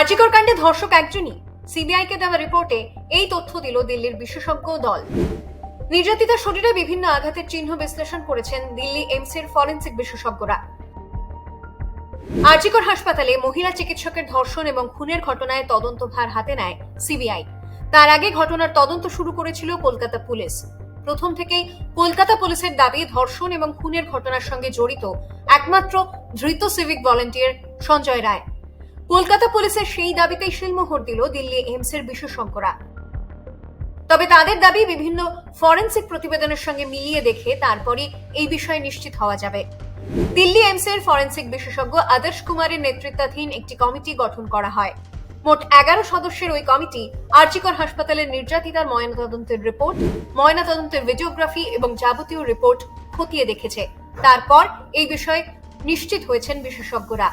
আরজিকর কাণ্ডে ধর্ষক একজনই। সিবিআইকে দেওয়া রিপোর্টে এই তথ্য দিল দিল্লির বিশেষজ্ঞ দল। নির্যাতিতা শরীরে বিভিন্ন আঘাতের চিহ্ন বিশ্লেষণ করেছেন দিল্লি এইমসের ফরেন্সিক বিশেষজ্ঞরা। আরজিকর হাসপাতালে মহিলা চিকিৎসকের ধর্ষণ এবং খুনের ঘটনায় তদন্তভার হাতে নেয় সিবিআই। তার আগে ঘটনার তদন্ত শুরু করেছিল কলকাতা পুলিশ। প্রথম থেকেই কলকাতা পুলিশের দাবি, ধর্ষণ এবং খুনের ঘটনার সঙ্গে জড়িত একমাত্র ধৃত সিভিক ভলেন্টিয়ার সঞ্জয় রায়। কলকাতা পুলিশের সেই দাবিতেই শিলমোহর দিল দিল্লি এইমসের বিশেষজ্ঞরা। তবে তাদের দাবি বিভিন্ন ফরেনসিক প্রতিবেদনের সঙ্গে মিলিয়ে দেখে তারপরই এই বিষয়ে নিশ্চিত হওয়া যাবে। দিল্লি এইমসের ফরেনসিক বিশেষজ্ঞ আদর্শ কুমারের নেতৃত্বাধীন একটি কমিটি গঠন করা হয়। মোট এগারো সদস্যের ওই কমিটি আর্চিকর হাসপাতালের নির্যাতিতার ময়নাতদন্তের রিপোর্ট, ময়নাতদন্তের ভিডিওগ্রাফি এবং যাবতীয় রিপোর্ট খতিয়ে দেখেছে। তারপর এই বিষয়ে নিশ্চিত হয়েছেন বিশেষজ্ঞরা।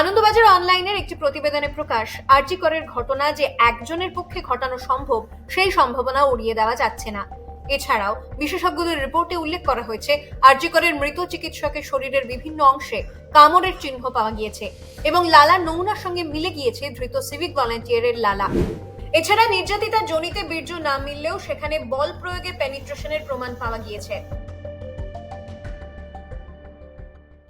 আনন্দবাজার অনলাইনের একটি প্রতিবেদনে প্রকাশ, আরজি করের ঘটনা যে একজনের পক্ষে ঘটানো সম্ভব, সেই সম্ভাবনা উড়িয়ে দেওয়া যাচ্ছে না। এছাড়াও, বিশেষজ্ঞদের রিপোর্টে উল্লেখ করা হয়েছে, আরজি করের মৃত চিকিৎসকের শরীরের বিভিন্ন অংশে কামড়ের চিহ্ন পাওয়া গিয়েছে এবং লালার নমুনার সঙ্গে মিলে গিয়েছে ধৃত সিভিক ভলান্টিয়ারের লালা। এছাড়া নির্যাতিতার জনিতে বীর্য না মিললেও সেখানে বল প্রয়োগে পেনিট্রেশনের প্রমাণ পাওয়া গিয়েছে।